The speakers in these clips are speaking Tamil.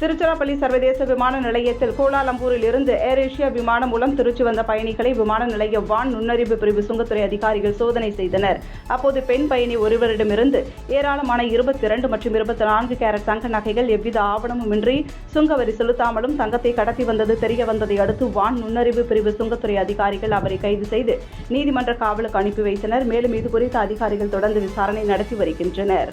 திருச்சிராப்பள்ளி சர்வதேச விமான நிலையத்தில் கோலாலம்பூரில் இருந்து ஏர் ஏசியா விமானம் மூலம் திருச்சி வந்த பயணிகளை விமான நிலைய வான் நுண்ணறிவு பிரிவு சுங்கத்துறை அதிகாரிகள் சோதனை செய்தனர். அப்போது பெண் பயணி ஒருவரிடமிருந்து ஏராளமான இருபத்தி இரண்டு மற்றும் இருபத்தி நான்கு கேரட் தங்க நகைகள் எவ்வித ஆவணமுமின்றி சுங்கவரி செலுத்தாமலும் தங்கத்தை கடத்தி வந்தது தெரிய வந்ததை அடுத்து வான் நுண்ணறிவு பிரிவு சுங்கத்துறை அதிகாரிகள் அவரை கைது செய்து நீதிமன்ற காவலுக்கு அனுப்பி வைத்தனர். மேலும் இது குறித்து அதிகாரிகள் தொடர்ந்து விசாரணை நடத்தி வருகின்றனர்.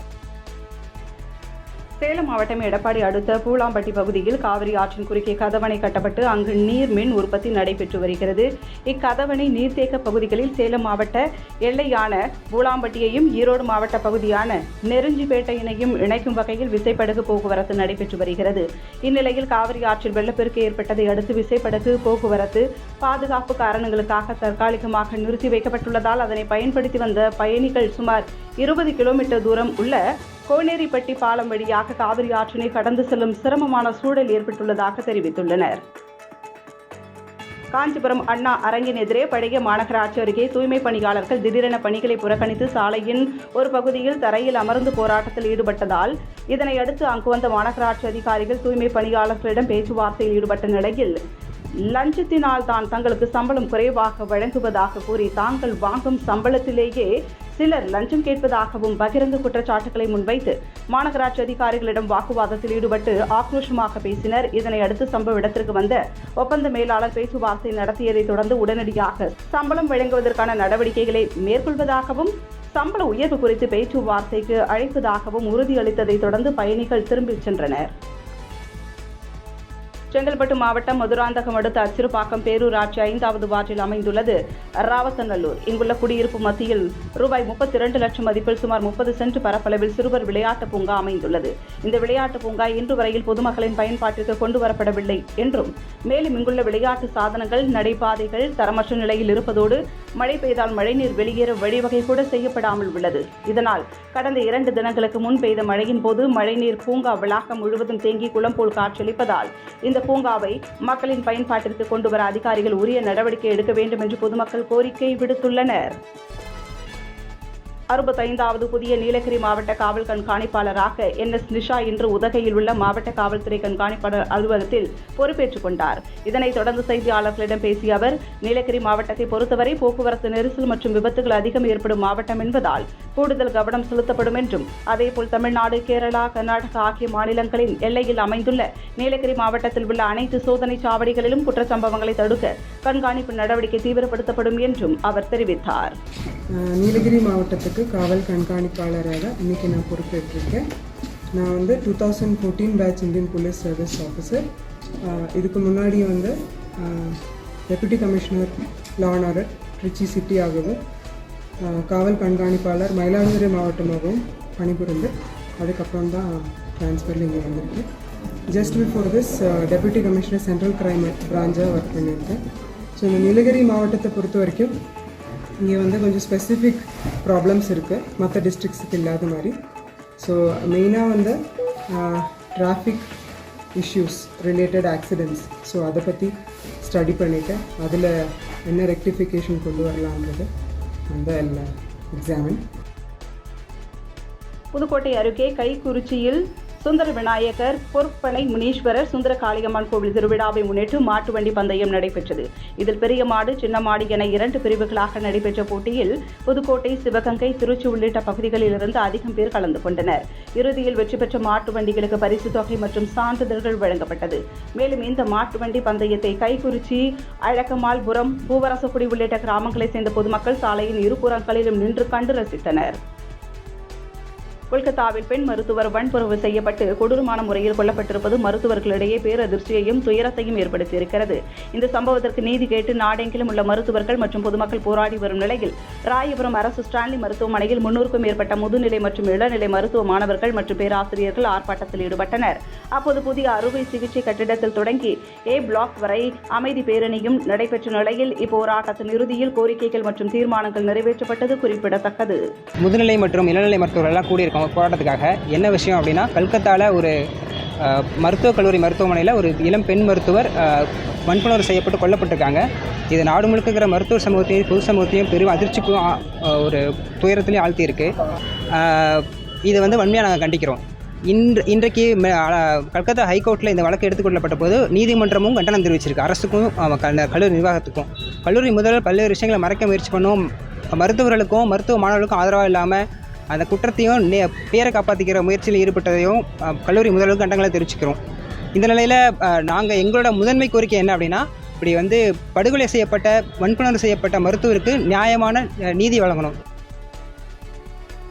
சேலம் மாவட்டம் எடப்பாடி அடுத்த பூலாம்பட்டி பகுதியில் காவிரி ஆற்றின் குறுக்கே கதவணை கட்டப்பட்டு அங்கு நீர் மின் உற்பத்தி நடைபெற்று வருகிறது. இக்கதவணை நீர்த்தேக்க பகுதிகளில் சேலம் மாவட்ட எல்லையான பூலாம்பட்டியையும் ஈரோடு மாவட்ட பகுதியான நெருஞ்சிப்பேட்டையினையும் இணைக்கும் வகையில் விசைப்படகு போக்குவரத்து நடைபெற்று வருகிறது. இந்நிலையில் காவிரி ஆற்றில் வெள்ளப்பெருக்கு ஏற்பட்டதை அடுத்து விசைப்படகு போக்குவரத்து பாதுகாப்பு காரணங்களுக்காக தற்காலிகமாக நிறுத்தி வைக்கப்பட்டுள்ளதால் அதனை பயன்படுத்தி வந்த பயணிகள் சுமார் இருபது கிலோமீட்டர் தூரம் உள்ள கோனேரிப்பட்டி பாலம் வழியாக காவிரி ஆற்றினை கடந்து செல்லும் சிரமமான சூழல் ஏற்பட்டுள்ளதாக தெரிவித்துள்ளனர். காஞ்சிபுரம் அண்ணா அரங்கின் எதிரே பழைய மாநகராட்சி அருகே தூய்மை பணியாளர்கள் திடீரென பணிகளை புறக்கணித்து சாலையின் ஒரு பகுதியில் தரையில் அமர்ந்து போராட்டத்தில் ஈடுபட்டதால் இதனையடுத்து அங்கு வந்த மாநகராட்சி அதிகாரிகள் தூய்மை பணியாளர்களிடம் பேச்சுவார்த்தையில் ஈடுபட்ட நிலையில் லஞ்சத்தினால் தான் தங்களுக்கு சம்பளம் குறைவாக வழங்குவதாக கூறி தாங்கள் வாங்கும் சம்பளத்திலேயே சிலர் லஞ்சம் கேட்பதாகவும் பகிரங்க குற்றச்சாட்டுகளை முன்வைத்து மாநகராட்சி அதிகாரிகளிடம் வாக்குவாதத்தில் ஈடுபட்டு ஆக்ரோஷமாக பேசினர். இதனை அடுத்து சம்பவ இடத்திற்கு வந்த ஒப்பந்த மேலாளர் பேச்சுவார்த்தை நடத்தியதை தொடர்ந்து உடனடியாக சம்பளம் வழங்குவதற்கான நடவடிக்கைகளை மேற்கொள்வதாகவும் சம்பள உயர்வு குறித்து பேச்சுவார்த்தைக்கு அழைப்பதாகவும் உறுதியளித்ததை தொடர்ந்து பயணிகள் திரும்பிச் சென்றனர். செங்கல்பட்டு மாவட்டம் மதுராந்தகம் அடுத்த அச்சிறுபாக்கம் பேரூராட்சி ஐந்தாவது வார்டில் அமைந்துள்ளது. ராவசநல்லூர் இங்குள்ள குடியிருப்பு மத்தியில் ரூபாய் முப்பத்தி இரண்டு லட்சம் மதிப்பில் சுமார் முப்பது சென்ட் பரப்பளவில் சிறுவர் விளையாட்டு பூங்கா அமைந்துள்ளது. இந்த விளையாட்டு பூங்கா இன்று வரையில் பொதுமக்களின் பயன்பாட்டிற்கு கொண்டு வரப்படவில்லை என்றும் மேலும் இங்குள்ள விளையாட்டு சாதனங்கள் நடைபாதைகள் தரமற்ற நிலையில் இருப்பதோடு மழை பெய்தால் மழைநீர் வெளியேற வழிவகை கூட செய்யப்படாமல் உள்ளது. இதனால் கடந்த இரண்டு தினங்களுக்கு முன் பெய்த மழையின் போது மழைநீர் பூங்கா வளாகம் முழுவதும் தேங்கி குளம் போல் காட்சியளிப்பதால் இந்த பூங்காவை மக்களின் பயன்பாட்டிற்கு கொண்டு வர அதிகாரிகள் உரிய நடவடிக்கை எடுக்க வேண்டும் என்று பொதுமக்கள் கோரிக்கை விடுத்துள்ளனர். அறுபத்தைந்தாவது புதிய நீலகிரி மாவட்ட காவல் கண்காணிப்பாளராக என் எஸ் நிஷா இன்று உதகையில் உள்ள மாவட்ட காவல்துறை கண்காணிப்பாளர் அலுவலகத்தில் பொறுப்பேற்றுக் கொண்டார். இதனைத் தொடர்ந்து செய்தியாளர்களிடம் பேசிய அவர் நீலகிரி மாவட்டத்தை பொறுத்தவரை போக்குவரத்து நெரிசல் மற்றும் விபத்துகள் அதிகம் ஏற்படும் மாவட்டம் என்பதால் கூடுதல் கவனம் செலுத்தப்படும் என்றும் அதேபோல் தமிழ்நாடு கேரளா கர்நாடகா ஆகிய மாநிலங்களின் எல்லையில் அமைந்துள்ள நீலகிரி மாவட்டத்தில் உள்ள அனைத்து சோதனை சாவடிகளிலும் குற்றச்சம்பவங்களை தடுக்க கண்காணிப்பு நடவடிக்கை தீவிரப்படுத்தப்படும் என்றும் அவர் தெரிவித்தார். நீலகிரி மாவட்டத்துக்கு காவல் கண்காணிப்பாளராக இன்றைக்கி நான் பொறுப்பேற்றிருக்கேன். நான் வந்து two thousand fourteen batch Indian police service officer இதுக்கு முன்னாடி வந்து deputy commissioner law and order Trichy சிட்டியாகவும் காவல் கண்காணிப்பாளர் மயிலாடுதுறை மாவட்டமாகவும் பணிபுரிந்து அதுக்கப்புறம் தான் ட்ரான்ஸ்ஃபரில் இங்கே வந்திருக்கேன் just before this deputy commissioner central crime பிரான்ச்சாக work பண்ணியிருக்கேன். ஸோ இந்த நீலகிரி மாவட்டத்தை பொறுத்த வரைக்கும் இங்கே வந்து கொஞ்சம் ஸ்பெசிஃபிக் ப்ராப்ளம்ஸ் இருக்குது மற்ற டிஸ்ட்ரிக்ஸுக்கு இல்லாத மாதிரி. ஸோ மெயினாக வந்து traffic issues related accidents so அதை பற்றி ஸ்டடி பண்ணிவிட்டு அதில் என்ன ரெக்டிஃபிகேஷன் கொண்டு வரலாம்ன்றது அந்த எக்ஸாமின் புதுக்கோட்டை அருகே கைக்குறிச்சியில் சுந்தர விநாயகர் பொற்பனை முனீஸ்வரர் சுந்தர காளியம்மன் கோவில் திருவிழாவை முன்னிட்டு மாட்டு வண்டி பந்தயம் நடைபெற்றது. இதில் பெரிய மாடு சின்ன மாடு என இரண்டு பிரிவுகளாக நடைபெற்ற போட்டியில் புதுக்கோட்டை சிவகங்கை திருச்சி உள்ளிட்ட பகுதிகளிலிருந்து அதிகம் பேர் கலந்து கொண்டனர். இறுதியில் வெற்றி பெற்ற மாட்டு வண்டிகளுக்கு பரிசு தொகை மற்றும் சான்றிதழ்கள் வழங்கப்பட்டது. மேலும் இந்த மாட்டு வண்டி பந்தயத்தை கைக்குறிச்சி அழகமால்புரம் பூவரசக்குடி உள்ளிட்ட கிராமங்களைச் சேர்ந்த பொதுமக்கள் சாலையின் இருபுறங்களிலும் நின்று கண்டு ரசித்தனர். கொல்கத்தாவில் பெண் மருத்துவர் வன்புறவு செய்யப்பட்டு கொடூரமான முறையில் கொல்லப்பட்டிருப்பது மருத்துவர்களிடையே பேரதிர்ச்சியையும் துயரத்தையும் ஏற்படுத்தியிருக்கிறது. இந்த சம்பவத்திற்கு நீதி கேட்டு நாடெங்கிலும் உள்ள மருத்துவர்கள் மற்றும் பொதுமக்கள் போராடி வரும் நிலையில் ராயபுரம் அரசு ஸ்டான்லி மருத்துவமனையில் முன்னூறுக்கும் மேற்பட்ட முதுநிலை மற்றும் இளநிலை மருத்துவ மாணவர்கள் மற்றும் பேராசிரியர்கள் ஆர்ப்பாட்டத்தில் ஈடுபட்டனர். அப்போது புதிய அறுவை சிகிச்சை கட்டிடத்தில் தொடங்கி ஏ பிளாக் வரை அமைதி பேரணியும் நடைபெற்ற நிலையில் இப்போராட்டத்தின் இறுதியில் கோரிக்கைகள் மற்றும் தீர்மானங்கள் நிறைவேற்றப்பட்டது குறிப்பிடத்தக்கது. முதுநிலை மற்றும் இளநிலை மருத்துவர்கள் எல்லாம் கூடியிருக்காங்க போராட்டத்துக்காக என்ன விஷயம் அப்படின்னா கல்கத்தாவில் ஒரு மருத்துவக் கல்லூரி மருத்துவமனையில் ஒரு இளம் பெண் மருத்துவர் வன்புணர்வு செய்யப்பட்டு கொல்லப்பட்டிருக்காங்க. இது நாடு முழுக்கிற மருத்துவ சமூகத்தையும் பொது சமூகத்தையும் பெரும் அதிர்ச்சிக்கும் ஒரு துயரத்துலையும் ஆழ்த்தியிருக்கு. அஹ், இது வந்து வன்மையாக நாங்கள் கண்டிக்கிறோம். இன்று இன்றைக்கு கல்கத்தா ஹைகோர்ட்டில் இந்த வழக்கு எடுத்துக்கொள்ளப்பட்ட போது நீதிமன்றமும் கண்டனம் தெரிவிச்சிருக்கு. அரசுக்கும் கல்லூரி நிர்வாகத்துக்கும். கல்லூரி முதல்வர் பல்வேறு விஷயங்களை மறைக்க முயற்சி பண்ணும் மருத்துவர்களுக்கும் மருத்துவ மாணவர்களுக்கும் ஆதரவாக இல்லாமல் அந்த குற்றத்தையும் நே பேரை காப்பாற்றிக்கிற முயற்சியில் ஈடுபட்டதையும் கல்லூரி முதல்வர் கண்டங்களை தெரிவிச்சுக்கிறோம். இந்த நிலையில் நாங்கள் எங்களோட முதன்மை கோரிக்கை என்ன அப்படின்னா இப்படி வந்து படுகொலை செய்யப்பட்ட வன்புணர்வு செய்யப்பட்ட மருத்துவருக்கு நியாயமான நீதி வழங்கணும்.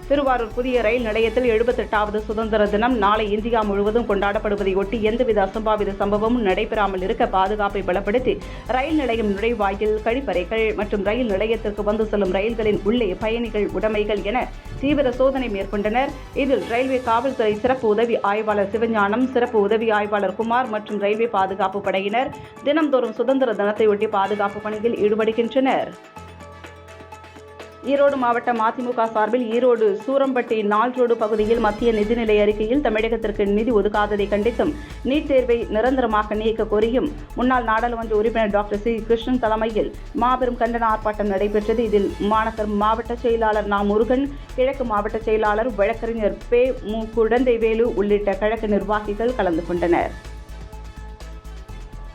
திருவாரூர் புதிய ரயில் நிலையத்தில் எழுபத்தெட்டாவது சுதந்திர தினம் நாளை இந்தியா முழுவதும் கொண்டாடப்படுவதையொட்டி எந்தவித அசம்பாவித சம்பவமும் நடைபெறாமல் இருக்க பாதுகாப்பை பலப்படுத்தி ரயில் நிலையம் நுழைவாயில் கழிப்பறைகள் மற்றும் ரயில் நிலையத்திற்கு வந்து செல்லும் ரயில்களின் உள்ளே பயணிகள் உடைமைகள் என தீவிர சோதனை மேற்கொண்டனர். இதில் ரயில்வே காவல்துறை சிறப்பு உதவி ஆய்வாளர் சிவஞானம் சிறப்பு உதவி ஆய்வாளர் குமார் மற்றும் ரயில்வே பாதுகாப்பு படையினர். தினந்தோறும் சுதந்திர தினத்தையொட்டி பாதுகாப்பு பணியில் ஈடுபடுகின்றனர். ஈரோடு மாவட்ட மதிமுக சார்பில் ஈரோடு சூரம்பட்டி நாள் ரோடு பகுதியில் மத்திய நிதிநிலை அறிக்கையில் தமிழகத்திற்கு நிதி ஒதுக்காததை கண்டித்தும் நீட் தேர்வை நிரந்தரமாக நீக்க கோரியும் முன்னாள் நாடாளுமன்ற உறுப்பினர் டாக்டர் சி. கிருஷ்ணன் தலைமையில் மாபெரும் கண்டன ஆர்ப்பாட்டம் நடைபெற்றது. இதில் மாநகர் மாவட்ட செயலாளர் நா. முருகன் கிழக்கு மாவட்ட செயலாளர் வழக்கறிஞர் பே. மு. குழந்தைவேலு உள்ளிட்ட கழக நிர்வாகிகள் கலந்து கொண்டனர்.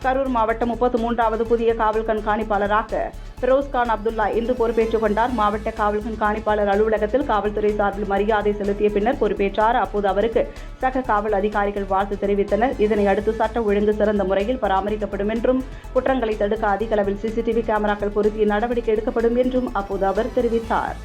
கரூர் மாவட்டம் முப்பத்து மூன்றாவது புதிய காவல் கண்காணிப்பாளராக ஃபெரோஸ்கான் அப்துல்லா இன்று பொறுப்பேற்றுக் கொண்டார். மாவட்ட காவல் கண்காணிப்பாளர் அலுவலகத்தில் காவல்துறை சார்பில் மரியாதை செலுத்திய பின்னர் பொறுப்பேற்றார். அப்போது அவருக்கு சக காவல் அதிகாரிகள் வாழ்த்து தெரிவித்தனர். இதனை அடுத்து சட்ட ஒழுங்கு சிறந்த முறையில் பராமரிக்கப்படும் என்றும் குற்றங்களை தடுக்க அதிக அளவில் சிசிடிவி கேமராக்கள் பொருத்திய நடவடிக்கை எடுக்கப்படும் என்றும் அப்போது அவர் தெரிவித்தார்.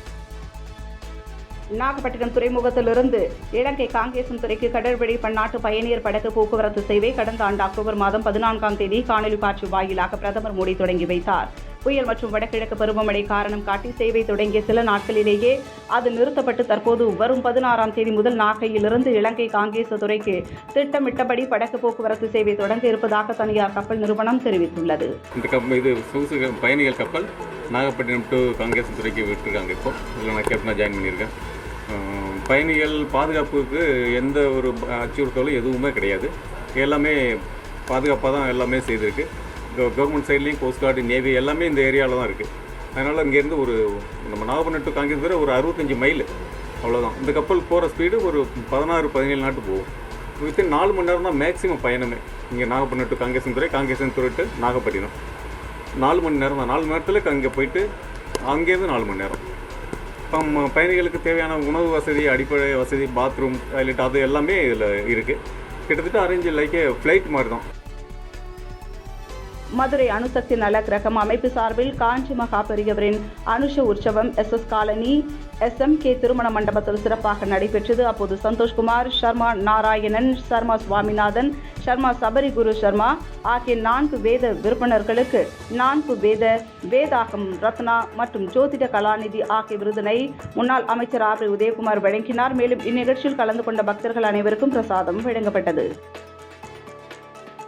நாகப்பட்டினம் துறைமுகத்திலிருந்து இலங்கை காங்கேசன் துறைக்கு கடற்படி பன்னாட்டு பயணியர் படகு போக்குவரத்து சேவை கடந்த ஆண்டு அக்டோபர் மாதம் பதினான்காம் தேதி காணொலி காட்சி வாயிலாக பிரதமர் மோடி தொடங்கி வைத்தார். புயல் மற்றும் வடகிழக்கு பருவமழை காரணம் காட்டி சேவை தொடங்கிய சில நாட்களிலேயே அது நிறுத்தப்பட்டு தற்போது வரும் பதினாறாம் தேதி முதல் நாகையிலிருந்து இலங்கை காங்கேச துறைக்கு திட்டமிட்டபடி படகு போக்குவரத்து சேவை தொடங்க இருப்பதாக தனியார் கப்பல் நிறுவனம் தெரிவித்துள்ளது. இந்த இது சொகுசு பயணிகள் கப்பல் நாகப்பட்டினம் டு காங்கேசன் துறைக்கு விட்டுருக்காங்க இப்போ. இதில் நான் கேப்டனாக ஜாயின் பண்ணியிருக்கேன். பயணிகள் பாதுகாப்புக்கு எந்த ஒரு அச்சுறுத்தலும் எதுவுமே கிடையாது. எல்லாமே பாதுகாப்பாக தான் எல்லாமே செய்திருக்கு. கவர்மெண்ட் சைட்லேயும் கோஸ்ட் கார்டு நேவி எல்லாமே இந்த ஏரியாவில் தான் இருக்குது அதனால் இங்கேருந்து ஒரு நம்ம நாகப்பட்டினம் டு காங்கிரஸ் துறை ஒரு அறுபத்தஞ்சி மைல் அவ்வளோதான் இந்த கப்பல் போகிற ஸ்பீடு ஒரு பதினாறு பதினேழு நாட்டு போகும். வித்தின் நாலு மணி நேரம் தான் மேக்ஸிமம் பயணமே. இங்கே நாகப்பட்டினம் டு காங்கேசன் துறை காங்கேசன் துறை டு நாகப்பட்டினம். நாலு மணி நேரம் தான். நாலு மணி நேரத்தில் அங்கே போயிட்டு அங்கேருந்து நாலு மணி நேரம். இப்போ பயணிகளுக்கு தேவையான உணவு வசதி அடிப்படை வசதி பாத்ரூம் டாய்லெட் அது எல்லாமே இதில் இருக்குது கிட்டத்தட்ட அரேஞ்ச் லைக் ஃப்ளைட் மாதிரி தான் மதுரை அணுசக்தி நல கிரகம் அமைப்பு சார்பில் காஞ்சி மகா பெரியவரின் அனுஷ உற்சவம் S S colony S M K திருமண மண்டபத்தில் சிறப்பாக நடைபெற்றது. அப்போது சந்தோஷ்குமார் சர்மா நாராயணன் சர்மா சுவாமிநாதன் சர்மா சபரி குரு சர்மா ஆகிய நான்கு வேத விற்பனர்களுக்கு நான்கு வேத வேதாகம் ரத்னா மற்றும் ஜோதிட கலாநிதி ஆகிய விருதினை முன்னாள் அமைச்சர் ஆர் பி உதயகுமார் வழங்கினார். மேலும் இந்நிகழ்ச்சியில் கலந்து கொண்ட பக்தர்கள் அனைவருக்கும் பிரசாதம் வழங்கப்பட்டது.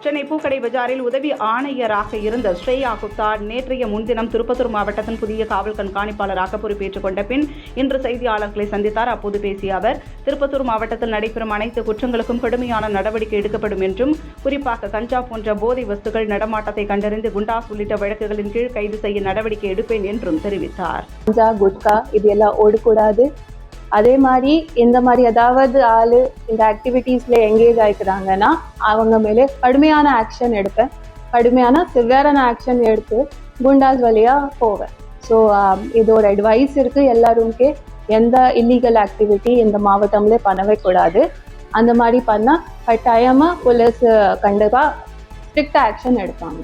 சென்னை பூக்கடை பஜாரில் உதவி ஆணையராக இருந்த ஸ்ரேயா குப்தா நேற்றைய முன்தினம் திருப்பத்தூர் மாவட்டத்தின் புதிய காவல் கண்காணிப்பாளராக பொறுப்பேற்றுக் கொண்ட பின் இன்று செய்தியாளர்களை சந்தித்தார். அப்போது பேசிய அவர் திருப்பத்தூர் மாவட்டத்தில் நடைபெறும் அனைத்து குற்றங்களுக்கும் கடுமையான நடவடிக்கை எடுக்கப்படும் என்றும் குறிப்பாக கஞ்சா போன்ற போதை வஸ்துகள் நடமாட்டத்தை கண்டறிந்து குண்டாஸ் உள்ளிட்ட வழக்குகளின் கீழ் கைது செய்ய நடவடிக்கை எடுப்பேன் என்றும் தெரிவித்தார். கஞ்சா குட்கா இது எல்லாம் ஓடக்கூடாது. அதே மாதிரி இந்த மாதிரி ஏதாவது ஆள் இந்த ஆக்டிவிட்டீஸ்ல எங்கேஜ் ஆயிக்கிறாங்கன்னா அவங்க மேலே கடுமையான ஆக்ஷன் எடுப்பேன். கடுமையான சிவியரான ஆக்ஷன் எடுத்து குண்டாஸ் வழியா போவேன். ஸோ um, இது ஒரு அட்வைஸ் இருக்கு எல்லாருக்கே எந்த இல்லீகல் ஆக்டிவிட்டி இந்த மாவட்டம்ல பண்ணவே கூடாது. அந்த மாதிரி பண்ணா கட்டாயமா போலீஸ் கண்டிப்பா ஸ்ட்ரிக்ட் ஆக்ஷன் எடுப்பாங்க.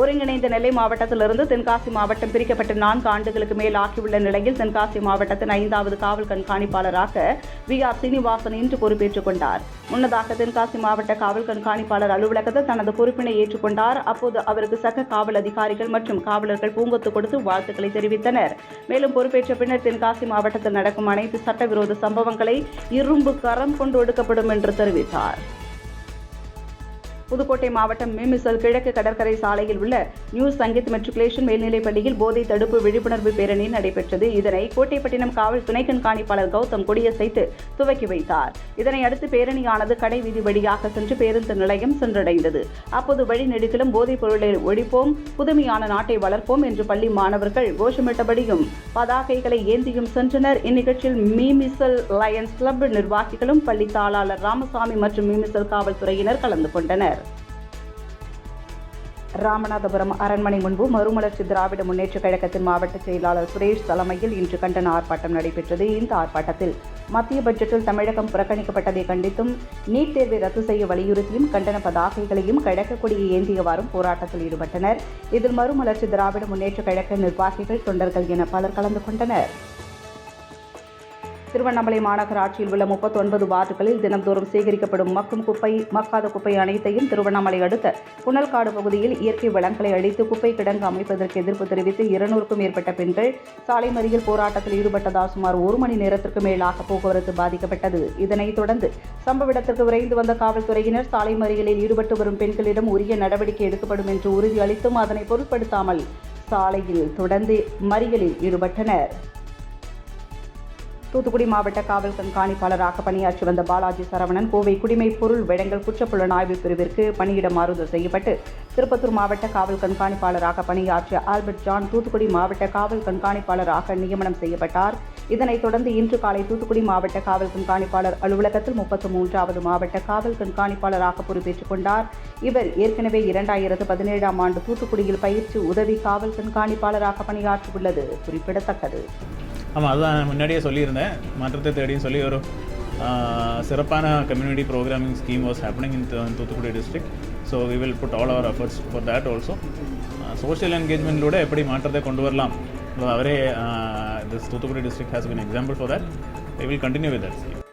ஒருங்கிணைந்த நெல்லை மாவட்டத்திலிருந்து தென்காசி மாவட்டம் பிரிக்கப்பட்டு நான்கு ஆண்டுகளுக்கு மேல் ஆகியுள்ள நிலையில் தென்காசி மாவட்டத்தின் ஐந்தாவது காவல் கண்காணிப்பாளராக வி ஆர் சீனிவாசன் இன்று பொறுப்பேற்றுக் கொண்டார். முன்னதாக தென்காசி மாவட்ட காவல் கண்காணிப்பாளர் அலுவலகத்தில் தனது பொறுப்பினை ஏற்றுக்கொண்டார். அப்போது அவருக்கு சக காவல் அதிகாரிகள் மற்றும் காவலர்கள் பூங்கொத்து கொடுத்து வாழ்த்துக்களை தெரிவித்தனர். மேலும் பொறுப்பேற்ற பின்னர் தென்காசி மாவட்டத்தில் நடக்கும் அனைத்து சட்டவிரோத சம்பவங்களை இரும்பு கரம் கொண்டு ஒடுக்கப்படும் என்று தெரிவித்தார். புதுக்கோட்டை மாவட்டம் மீமிசல் கிழக்கு கடற்கரை சாலையில் உள்ள நியூ சங்கீத் மெட்ரிகுலேஷன் மேல்நிலைப் பள்ளியில் போதை தடுப்பு விழிப்புணர்வு பேரணி நடைபெற்றது. இதனை கோட்டைப்பட்டினம் காவல் துணை கண்காணிப்பாளர் கௌதம் கொடியசைத்து துவக்கி வைத்தார். இதனை அடுத்து பேரணியானது கடை வீதி வழியாக சென்று பேருந்து நிலையம் சென்றடைந்தது. அப்போது வழிநெடுகிலும் போதைப் பொருளை ஒழிப்போம் புதுமையான நாட்டை வளர்ப்போம் என்று பள்ளி மாணவர்கள் கோஷமிட்டபடியும் பதாகைகளை ஏந்தியும் சென்றனர். இந்நிகழ்ச்சியில் மீமிசல் லயன்ஸ் கிளப் நிர்வாகிகளும் பள்ளி தாளாளர் ராமசாமி மற்றும் மீமிசல் காவல்துறையினர் கலந்து கொண்டனர். ராமநாதபுரம் அரண்மனை முன்பு மறுமலர்ச்சி திராவிட முன்னேற்றக் கழகத்தின் மாவட்ட செயலாளர் சுரேஷ் தலைமையில் இன்று கண்டன ஆர்ப்பாட்டம் நடைபெற்றது. இந்த ஆர்ப்பாட்டத்தில் மத்திய பட்ஜெட்டில் தமிழகம் புறக்கணிக்கப்பட்டதை கண்டித்தும் நீட் தேர்வை ரத்து செய்ய வலியுறுத்தியும் கண்டன பதாகைகளையும் கழக கொடியை ஏந்தியவாறும் போராட்டத்தில் ஈடுபட்டனர். இதில் மறுமலர்ச்சி திராவிட முன்னேற்றக் கழக நிர்வாகிகள் தொண்டர்கள் என பலர் கலந்து கொண்டனர். திருவண்ணாமலை மாநகராட்சியில் உள்ள முப்பத்தொன்பது வார்டுகளில் தினம்தோறும் சேகரிக்கப்படும் மக்கும் குப்பை மக்காத குப்பை அனைத்தையும் திருவண்ணாமலை அடுத்த புனல்காடு பகுதியில் இயற்கை வளங்களை அழித்து குப்பை கிடங்கு அமைப்பதற்கு எதிர்ப்பு தெரிவித்து இருநூறுக்கும் மேற்பட்ட பெண்கள் சாலை மறியல் போராட்டத்தில் ஈடுபட்டதால் சுமார் ஒரு மணி நேரத்திற்கு மேலாக போக்குவரத்து பாதிக்கப்பட்டது. இதனைத் தொடர்ந்து சம்பவ இடத்திற்கு விரைந்து வந்த காவல்துறையினர் சாலை மறியலில் ஈடுபட்டு வரும் பெண்களிடம் உரிய நடவடிக்கை எடுக்கப்படும் என்று உறுதியளித்தும் அதனை பொருட்படுத்தாமல் சாலையில் தொடர்ந்து மறியலில் ஈடுபட்டனர். தூத்துக்குடி மாவட்ட காவல் கண்காணிப்பாளராக பணியாற்றி வந்த பாலாஜி சரவணன் கோவை குடிமை பொருள் வழங்கல் குற்றப்புலனாய்வு பிரிவிற்கு பணியிட மாறுதல் செய்யப்பட்டு திருப்பத்தூர் மாவட்ட காவல் கண்காணிப்பாளராக பணியாற்றிய ஆல்பர்ட் ஜான் தூத்துக்குடி மாவட்ட காவல் கண்காணிப்பாளராக நியமனம் செய்யப்பட்டார். இதனைத் தொடர்ந்து இன்று காலை தூத்துக்குடி மாவட்ட காவல் கண்காணிப்பாளர் அலுவலகத்தில் முப்பத்து மூன்றாவது மாவட்ட காவல் கண்காணிப்பாளராக பொறுப்பேற்றுக் கொண்டார். இவர் ஏற்கனவே இரண்டாயிரத்து பதினேழாம் ஆண்டு தூத்துக்குடியில் பயிற்சி உதவி காவல் கண்காணிப்பாளராக பணியாற்றியுள்ளது. குறிப்பிடத்தக்கது. ஆமாம் அதுதான் முன்னாடியே சொல்லியிருந்தேன். மாற்றத்தை தேடின்னு சொல்லி ஒரு சிறப்பான community programming scheme was happening in Thoothukudi district so we will put all our efforts for that also social என்கேஜ்மெண்ட்லூட எப்படி மாற்றத்தை கொண்டு வரலாம்? அவரே this Thoothukudi district has been example for that I will continue with that